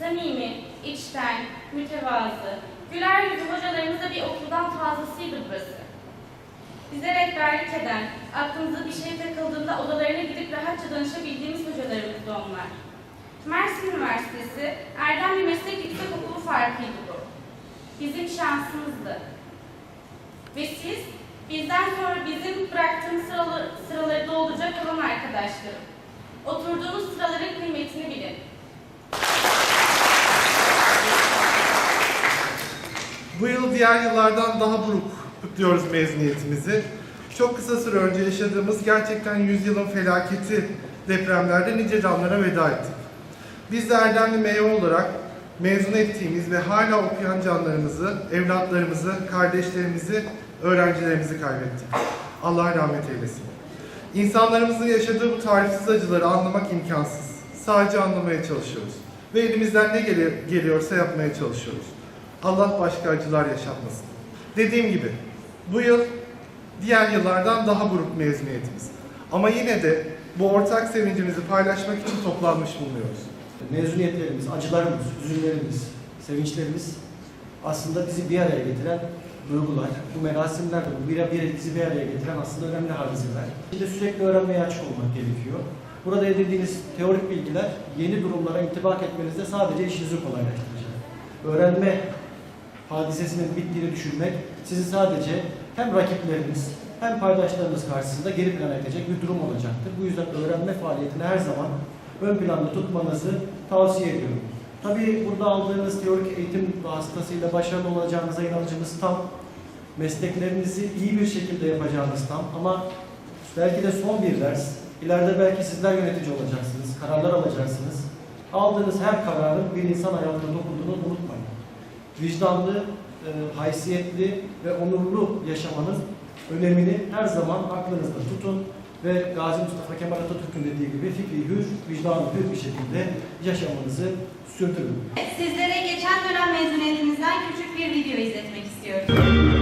Samimi, içten, mütevazı, güler yüzlü hocalarımızla bir okuldan fazlasıydı burası. Bize rehberlik eden, aklımıza bir şey takıldığında odalarına gidip rahatça danışabildiğimiz hocalarımızdı onlar. Mersin Üniversitesi, Erdemli Meslek Yüksekokulu farkıydı bu. Bizim şansımızdı. Ve siz, bizden sonra bizim bıraktığımız sıraları, sıraları dolduracak olan arkadaşlarım. Oturduğunuz sıraların kıymetini bilin. Bu yıl diğer yıllardan daha buruk kutluyoruz mezuniyetimizi. Çok kısa süre önce yaşadığımız gerçekten yüzyılın felaketi depremlerde nice canlara veda ettik. Biz de Erdemli MYO olarak mezun ettiğimiz ve hala okuyan canlarımızı, evlatlarımızı, kardeşlerimizi, öğrencilerimizi kaybettik. Allah rahmet eylesin. İnsanlarımızın yaşadığı bu tarifsiz acıları anlamak imkansız. Sadece anlamaya çalışıyoruz. Ve elimizden ne geli- geliyorsa yapmaya çalışıyoruz. Allah başka acılar yaşatmasın. Dediğim gibi bu yıl diğer yıllardan daha buruk mezuniyetimiz. Ama yine de bu ortak sevincimizi paylaşmak için toplanmış bulunuyoruz. Mezuniyetlerimiz, acılarımız, üzümlerimiz, sevinçlerimiz aslında bizi bir araya getiren duygular. Bu merasimler de bu bir, bir bizi bir araya getiren aslında önemli hadiseler. Şimdi sürekli öğrenmeye açık olmak gerekiyor. Burada edindiğiniz teorik bilgiler yeni durumlara intibak etmenizde sadece işinizi kolaylaştıracak. Öğrenme hadisesinin bittiğini düşünmek sizi sadece hem rakipleriniz hem paydaşlarınız karşısında geri plana itecek bir durum olacaktır. Bu yüzden öğrenme faaliyetini her zaman ön planda tutmanızı tavsiye ediyorum. Tabii burada aldığınız teorik eğitim vasıtasıyla başarılı olacağınıza inancımız tam. Mesleklerinizi iyi bir şekilde yapacağınız tam ama belki de son bir ders. İleride belki sizler yönetici olacaksınız, kararlar alacaksınız. Aldığınız her kararın bir insan hayatına dokunduğunu unutmayın. Vicdanlı, e, haysiyetli ve onurlu yaşamanın önemini her zaman aklınızda tutun ve Gazi Mustafa Kemal Atatürk'ün dediği gibi fikri hür, vicdanı hür bir şekilde yaşamanızı sürdürün. Sizlere geçen dönem mezuniyetimizden küçük bir video izletmek istiyorum.